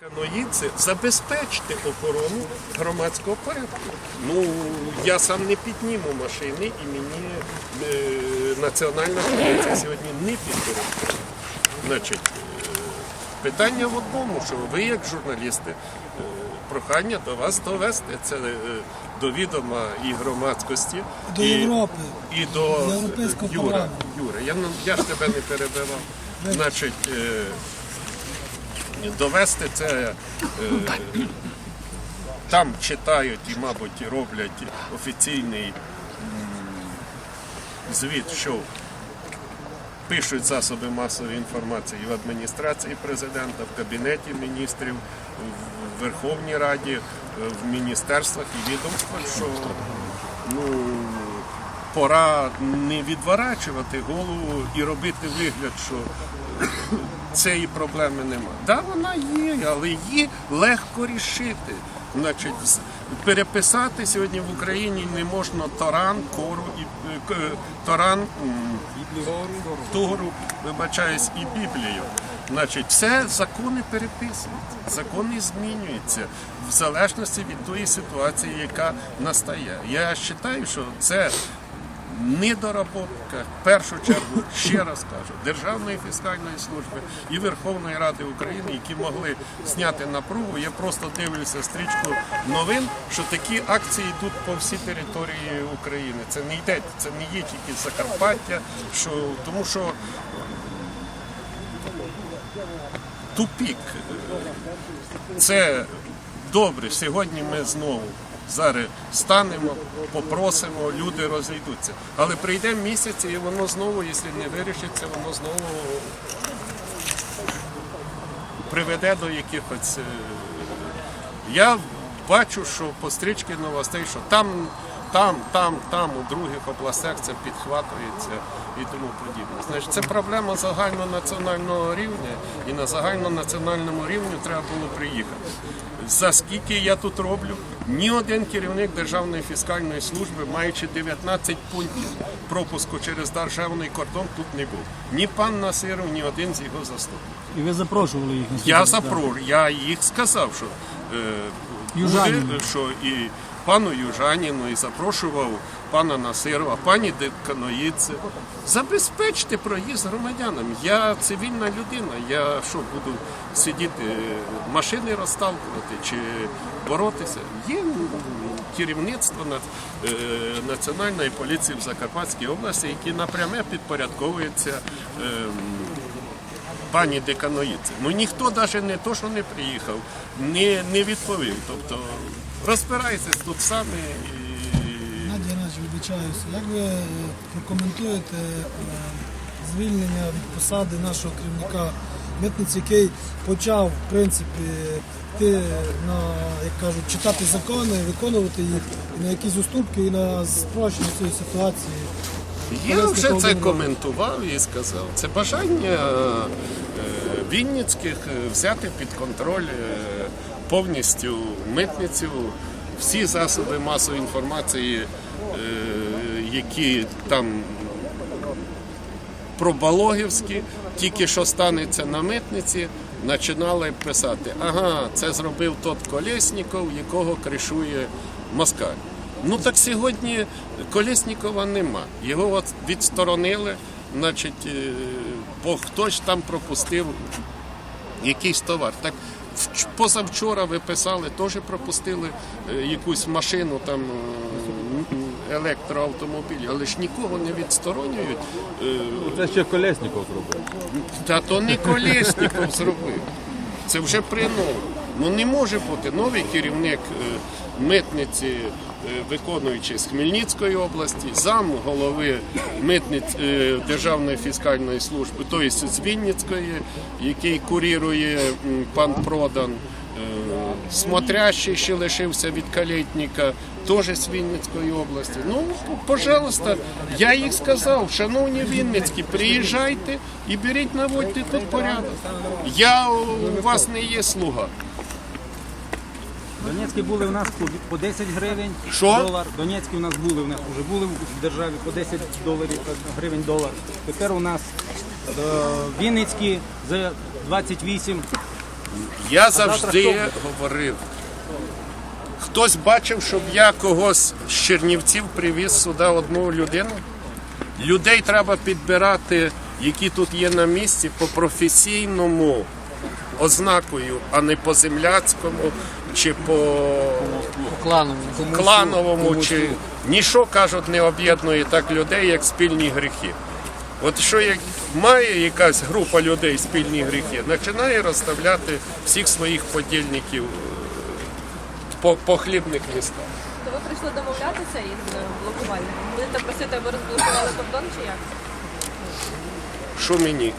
Каноїдці забезпечте охорону громадського порядку. Ну я сам не підніму машини і мені е, національна поліція сьогодні не підтримує. Значить, е, питання в одному, що ви, як журналісти, е, прохання до вас довести це е, до відома і громадськості, До і, Європи, і до до Європейського Юра. Юра, я, ну, я ж тебе не перебивав. Значить, е, довести це е, там читають і, мабуть, роблять офіційний звіт, що пишуть засоби масової інформації в адміністрації президента, в кабінеті міністрів, в Верховній Раді, е, в міністерствах. І відомствах, що ну, пора не відворачувати голову і робити вигляд, що цієї проблеми нема. Так, да, вона є, але її легко рішити. Значить, переписати сьогодні в Україні не можна Торан, Кору і е, е, Торан, м, Тору, вибачаюсь, і Біблію. Значить, все закони переписуються, закони змінюються в залежності від тої ситуації, яка настає. Я вважаю, що це недоработка, в першу чергу, ще раз кажу, Державної фіскальної служби і Верховної Ради України, які могли зняти напругу. Я просто дивлюся стрічку новин, що такі акції йдуть по всій території України. Це не йде, це не є тільки Закарпаття, що, тому що тупік. Це добре. Сьогодні ми знову зараз станемо, попросимо, люди розійдуться. Але прийде місяць, і воно знову, якщо не вирішиться, воно знову приведе до якихось. е, Я бачу, що по стрічці новостей, що там, там, там, там, у других областях це підхватується і тому подібне. Значить, це проблема загальнонаціонального рівня, і на загальнонаціональному рівні треба було приїхати. За скільки я тут роблю, ні один керівник Державної фіскальної служби, маючи 19 пунктів пропуску через державний кордон, тут не був. Ні пан Насиров, ні один з його заступників. І ви запрошували їх Я запрошую, я їх сказав, що, е, буде, що і пану Южаніну, і запрошував пана Насирова, пані Деканоїдзе. Забезпечте проїзд громадянам. Я цивільна людина. Я що буду сидіти, машини розталкувати чи боротися? Є керівництво е, Національної поліції в Закарпатській області, які напряме підпорядковуються. Пані Деканоїдзе. Ну ніхто навіть не то, що не приїхав, не, не відповів. Тобто розбирайтесь тут самі. І... Надія Геннадійович, вибачаюся. Як ви е, прокоментуєте е, звільнення від посади нашого керівника митниці, який почав, в принципі, йти на, як кажуть, читати закони, виконувати їх і на якісь уступки і на спрощення цієї ситуації? Я вже це коментував і сказав. Це бажання е, Вінницьких е, взяти під контроль е, повністю митницю, всі засоби масової інформації, е, які там пробалогівські, тільки що станеться на митниці, починали писати, ага, це зробив тот Колєсніков, якого кришує москаль. Ну так сьогодні Колєснікова нема. Його відсторонили, значить, бо хтось там пропустив якийсь товар. Так позавчора ви писали, теж пропустили е, якусь машину там е, електроавтомобіль, але ж нікого не відсторонюють. Е, Це ще Колєсніков зробив. та то не Колєсніков зробив. Це вже при новому. Ну не може бути новий керівник митниці, виконуючий з Хмельницької області, зам голови митниць е, Державної фіскальної служби, тобто з Вінницької, який курірує пан Продан. Е, Смотрящий ще лишився від калітника, теж з Вінницької області. Ну, пожалуйста, я їх сказав, шановні Вінницькі, приїжджайте і беріть, наводьте тут порядок. Я у вас не є слуга. Донецькі були у нас по- по 10 гривень Що? долар. Донецькі у нас були у нас вже були в державі по 10 доларів е, гривень долар. Тепер у нас е, Вінницькі за 28 Я завжди говорив. Хтось бачив, щоб я когось з Чернівців привіз сюди одну людину. Людей треба підбирати, які тут є на місці, по професійному ознакою, а не по земляцькому чи по клановому, чи ніщо кажуть, не об'єднує так людей, як спільні гріхи. От що як має якась група людей спільні гріхи, починає розставляти всіх своїх подільників е, по, по хлібних містах. То ви прийшли домовлятися із е, блокувальником? Будете просити, аби розблокували кордон чи як? Що мені?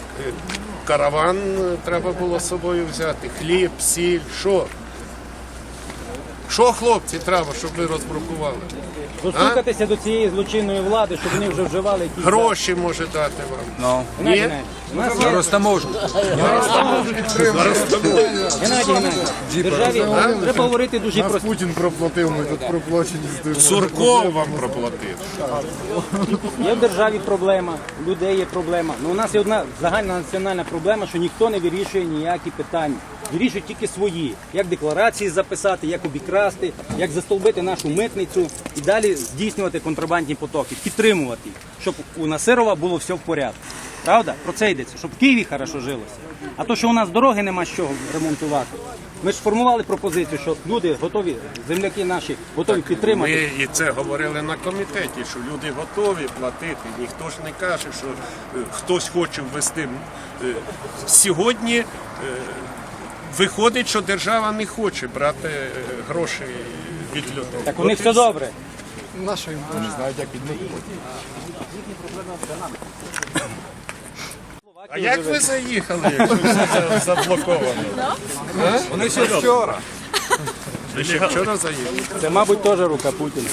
Караван е, треба було з собою взяти, хліб, сіль, що? Що, хлопці, треба, щоб ви розбрукували? Достукатися до цієї злочинної влади, щоб вони вже вживали якісь... Гроші може дати вам. Ну, Геннадій Ні? Геннадійович, у нас є... зараз таможу. Геннадій державі треба говорити дуже Нас просто. Путін проплатив, ми тут проплачені з тим. Сурков вам проплатив. Є в державі проблема, у людей є проблема. Ну у нас є одна загальна національна проблема, що ніхто не вирішує ніякі питання. Вирішують тільки свої. Як декларації записати, як обікрасти, як застолбити нашу митницю і далі здійснювати контрабандні потоки, підтримувати, їх, щоб у Насирова було все в порядку. Правда? Про це йдеться, щоб в Києві хорошо жилося. А то, що у нас дороги нема з чого ремонтувати. Ми ж формували пропозицію, що люди готові, земляки наші готові підтримати. Ми і це говорили на комітеті, що люди готові платити. Ніхто ж не каже, що е, хтось хоче ввести. Е, Сьогодні е, виходить, що держава не хоче брати е, гроші від людей. Так у них все добре. Не знають, як відмити. А як ви заїхали, якщо все заблоковано? Вони ще вчора. Ви ще вчора заїхали? Це, мабуть, теж рука Путіна.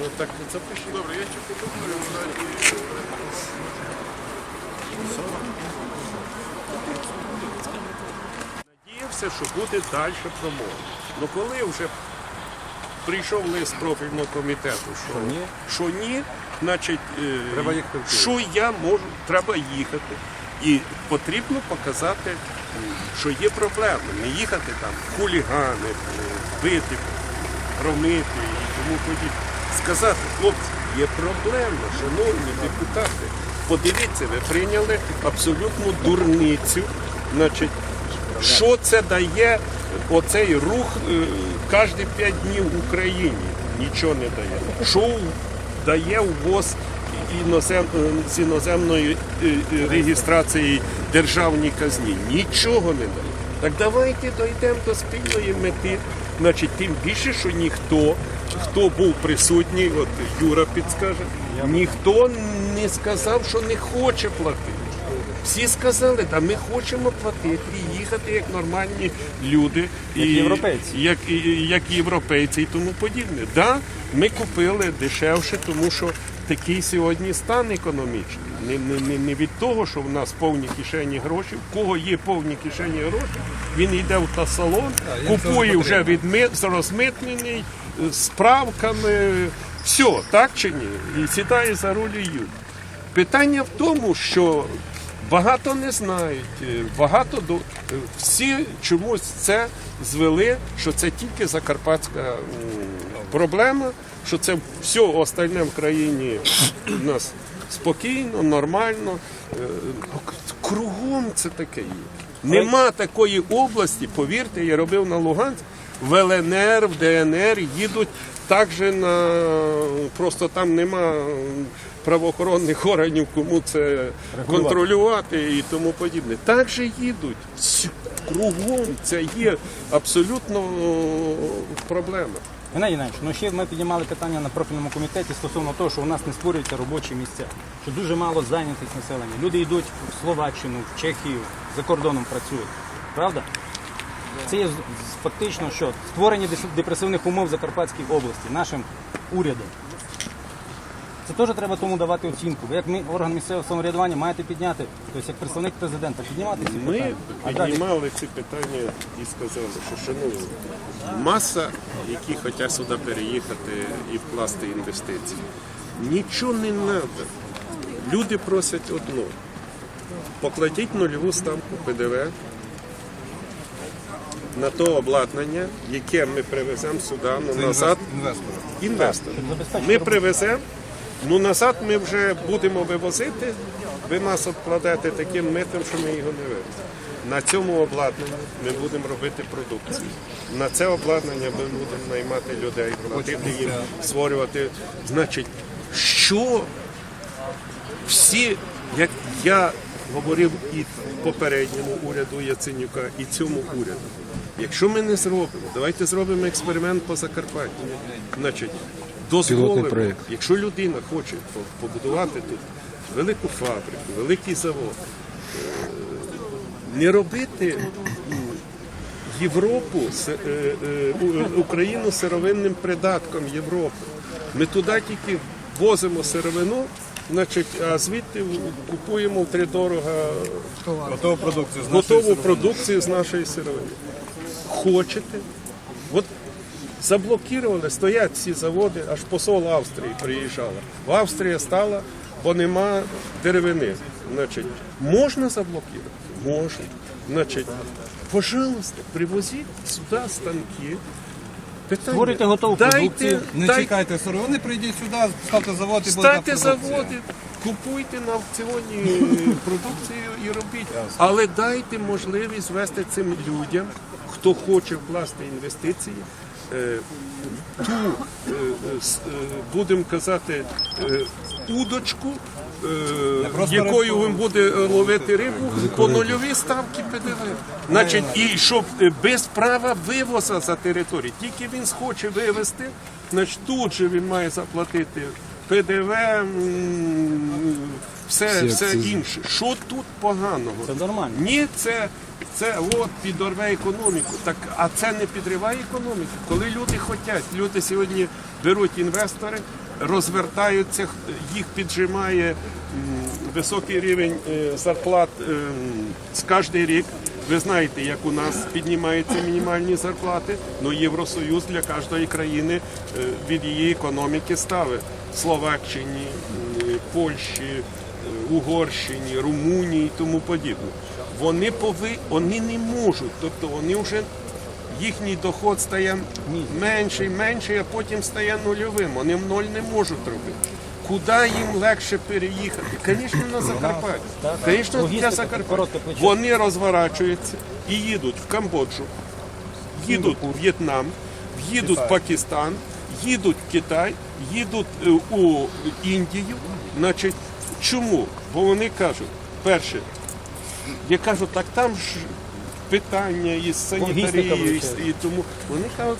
Ну так запишіть. Добре, я Надіявся, що буде далі промова. Ну коли вже прийшов лист профільного комітету, що ні, що ні значить, е, Треба їхати що я можу, треба їхати. І потрібно показати, що є проблеми. Не їхати там хулігани, бити, громити і тому подібне. Сказати, хлопці, є проблема, шановні депутати. Подивіться, ви прийняли абсолютну дурницю. Значить, що це дає оцей рух е, кожні 5 днів в Україні? Нічого не дає. Що дає ввоз інозем, е, з іноземної е, реєстрації державній казні? Нічого не дає. Так давайте дійдемо до спільної мети. Значить, тим більше, що ніхто, хто був присутній, от Юра підскаже, ніхто не сказав, що не хоче платити. Всі сказали, да ми хочемо платити і їхати як нормальні люди, Як і, європейці. як, і, як європейці і тому подібне. Да, ми купили дешевше, тому що такий сьогодні стан економічний. Не, не, не, не від того, що в нас повні кишені грошей. В кого є повні кишені грошей, він йде в та салон, купує вже відмит, розмитнений, з справками. Все, так чи ні? І сідає за руль і їде. Питання в тому, що багато не знають, е, багато до е, всі чомусь це звели, що це тільки закарпатська проблема, що це все остальне в країні у нас спокійно, нормально. Е, Кругом це таке є. Нема такої області, повірте, я робив на Луганськ, в ЛНР, в ДНР їдуть так же на просто там нема правоохоронних органів, кому це контролювати і тому подібне. Так же їдуть. Всю- Кругом це є абсолютно проблема. Геннадій Геннадійович, ну ще ми піднімали питання на профільному комітеті стосовно того, що у нас не створюються робочі місця, що дуже мало зайнятість населення. Люди йдуть в Словаччину, в Чехію, за кордоном працюють. Правда? Це є фактично що створення депресивних умов в Закарпатській області нашим урядом. Це теж треба тому давати оцінку. Ви як ми, орган місцевого самоврядування маєте підняти, тобто як представник президента, піднімати ці Ми питання. Далі піднімали ці питання і сказали, що шановні, маса, які хочуть сюди переїхати і вкласти інвестиції. Нічого не треба. Люди просять одно. покладіть нульову ставку ПДВ на то обладнання, яке ми привеземо сюди, ну, назад інвестор. Ми привеземо, ну назад ми вже будемо вивозити, ви нас обкладете таким митом, що ми його не вивеземо. На цьому обладнанні ми будемо робити продукцію. На це обладнання ми будемо наймати людей, платити їм, створювати. Значить, що всі, як я говорив і попередньому уряду Яценюка, і цьому уряду. Якщо ми не зробимо, давайте зробимо експеримент по Закарпаттю. Значить, дозволимо, якщо людина хоче побудувати тут велику фабрику, великий завод, е, не робити Європу, е, е, Україну сировинним придатком Європи. Ми туди тільки возимо сировину, значить, а звідти в- купуємо втридорога Готову продукцію з нашої готову продукцію з нашої сировини. Хочете? От заблокували, стоять ці заводи, аж посол Австрії приїжджала. В Австрії стала, бо нема деревини. Значить, можна заблокувати? Можна. Значить, пожалуйста, привозіть сюди станки. Питання. Створюйте готову продукцію. Не дайте, чекайте сировини, прийдіть сюди, ставте завод і буде Ставте заводи, купуйте на аукціоні продукцію і робіть. Але дайте можливість вести цим людям, хто хоче вкласти інвестиції, е, ту, е, е, будемо казати, удочку. Е, Якою він буде е, ловити рибу по нульовій ставці ПДВ. Значить, і щоб е, без права вивоза за територію. Тільки він схоче вивезти, значить тут же він має заплатити ПДВ, все, все інше. Що тут поганого? Це нормально. Ні, це, це от підорве економіку. Так, а це не підриває економіку. Коли люди хочуть, люди сьогодні беруть інвестори, розвертаються, їх піджимає високий рівень е, зарплат е, з кожний рік. Ви знаєте, як у нас піднімаються мінімальні зарплати. Ну Євросоюз для кожної країни е, від її економіки ставить Словаччині, Польщі, Угорщині, Румунії і тому подібне. Вони пови... вони не можуть, тобто вони вже їхній доход стає менший, менший, а потім стає нульовим. Вони в ноль не можуть робити. Куди їм легше переїхати? Звісно, на Закарпаття. Звісно, для Закарпаття. Вони розворачуються і їдуть в Камбоджу, їдуть в В'єтнам, їдуть в Пакистан, їдуть в Китай, їдуть е, у Індію. Значить, чому? Бо вони кажуть, перше, я кажу, так там ж питання із санітарією, величезна. і, і тому вони кажуть,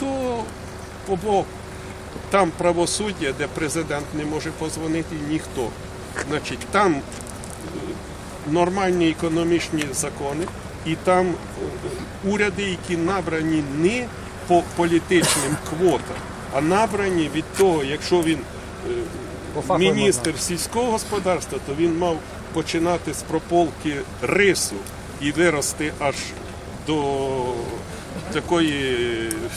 то по боку. Там правосуддя, де президент не може позвонити ніхто. Значить, там е, нормальні економічні закони, і там е, уряди, які набрані не по політичним квотам, а набрані від того, якщо він е, міністр сільського господарства, то він мав починати з прополки рису і вирости аж до такої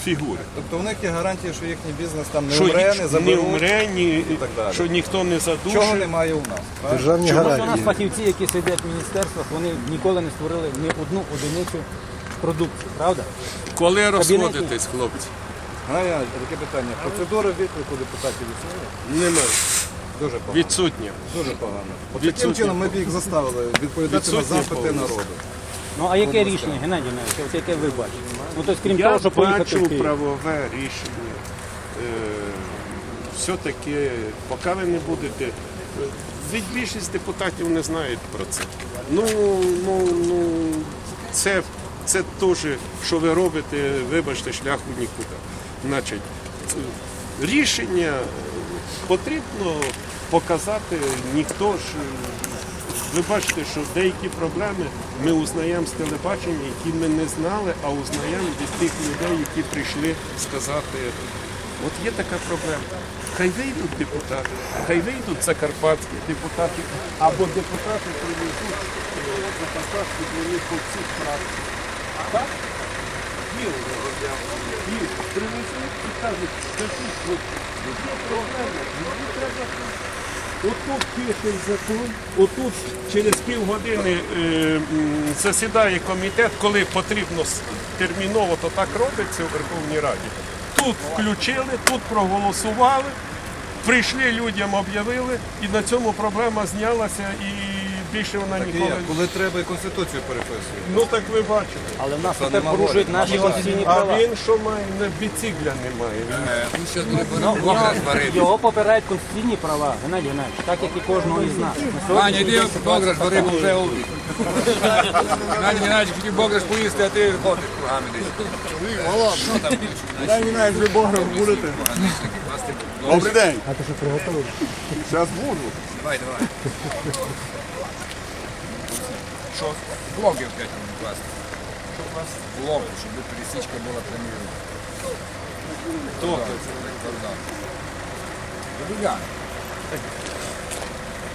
фігури. Тобто у них є гарантії, що їхній бізнес там не Що умре, не не заберуть. вмре, ні, так далі. що ніхто не Чого немає у нас? правильно? Державні От у нас гарантії. фахівці, які сидять в міністерствах, вони ніколи не створили ні одну одиницю продукції, правда? Коли розходитесь, хлопці? Геннадій Геннадійович, таке питання. Процедура виклику депутатів існує? Немає. Дуже погано. Відсутня. Дуже погано. От Відсутні. таким чином ми б їх заставили відповідати на Відсутні запити повністю. народу. Ну а яке рішення, Геннадій Геннадійович, от яке ви бачите? Ну тобто, крім Я того, що поїхати бачу Київ. правове рішення. Е, все-таки, поки ви не будете. Від більшість депутатів не знають про це. Ну, ну, ну це, це теж, що ви робите, вибачте, шляху нікуди. Значить, рішення потрібно показати, ніхто ж. Ви бачите, що деякі проблеми ми узнаємо з телебачення, які ми не знали, а узнаємо від тих людей, які прийшли сказати, от є така проблема. Хай вийдуть депутати, хай вийдуть закарпатські депутати, або депутати привезуть е, закарпатські вони по всіх фракціях. Є І привезуть і кажуть, скажіть, от є проблема, Отут тихий закон, отут через півгодини е, засідає комітет, коли потрібно терміново, то так робиться у Верховній Раді. Тут включили, тут проголосували, прийшли людям, об'явили, і на цьому проблема знялася і більше вона Так і ніколи. як? Коли треба і Конституцію переписують. Ну так ви бачите. Але в нас Це тепер нема порушують волі. наші конституційні А права. він що має? Не біцикля немає. Він Ну, в нього- Його попирають конституційні права, Геннадій Геннадійович, так як і кожного із нас. На Аня, сьогоднішній йди день вже обід. Надя Геннадійович хотів Бограш поїсти, а ти ходиш кругами десь. Що там? Дай мене вже богром будете. Добрий день. А ти що приготував? Зараз буду. Давай, давай. Що? Блоги опять мені класти. у нас Блоги, щоб пересічка була Топит, так Добрий